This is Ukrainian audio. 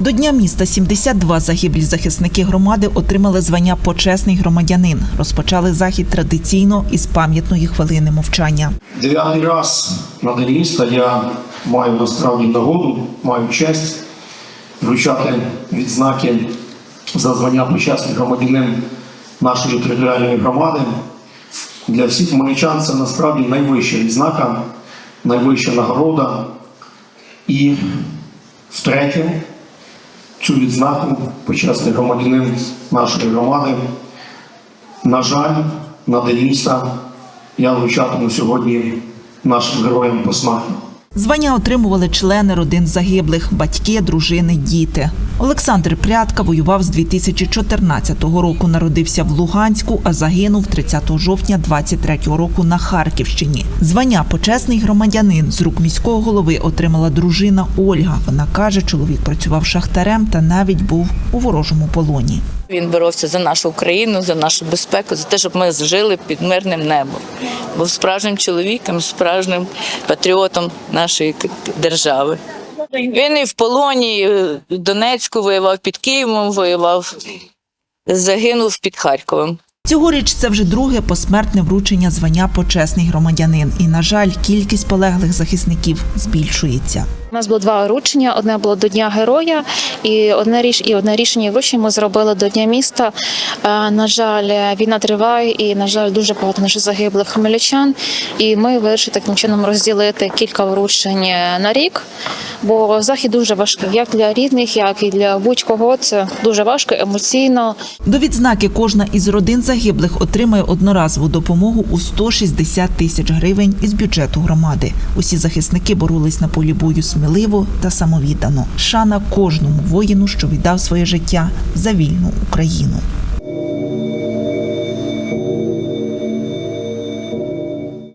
До Дня міста 72 загиблі захисники громади отримали звання почесний громадянин. Розпочали захід традиційно із пам'ятної хвилини мовчання. Дев'ятий раз на день міста я маю насправді нагоду, маю честь вручати відзнаки за звання почесний громадянин нашої територіальної громади. Для всіх хмельничан це насправді найвища відзнака, найвища нагорода. І втретє, цю відзнаку почесний громадянин нашої громади. На жаль, на день я вручатиму сьогодні нашим героям посмертно. Звання отримували члени родин загиблих, батьки, дружини, діти. Олександр Прядка воював з 2014 року. Народився в Луганську, а загинув 30 жовтня 23 року на Харківщині. Звання почесний громадянин з рук міського голови отримала дружина Ольга. Вона каже, чоловік працював шахтарем та навіть був у ворожому полоні. Він боровся за нашу Україну, за нашу безпеку, за те, щоб ми жили під мирним небом. Був справжнім чоловіком, справжнім патріотом нашої держави. Він і в полоні і в Донецьку воював, під Києвом воював, загинув під Харковом. Цьогоріч це вже друге посмертне вручення звання почесний громадянин. І, на жаль, кількість полеглих захисників збільшується. У нас було два вручення. Одне було до Дня Героя, і одне ріш і одне рішення вручення ми зробили до Дня міста. Е, На жаль, війна триває, і на жаль, дуже багато наших загиблих хмельничан. І ми вирішили таким чином розділити кілька вручень на рік. Бо захід дуже важкий, як для рідних, як і для будь-кого. Це дуже важко емоційно. До відзнаки кожна із родин загиблих отримає одноразову допомогу у 160 тисяч гривень із бюджету громади. Усі захисники боролись на полі бою сміливо та самовіддано. Шана кожному воїну, що віддав своє життя за вільну Україну.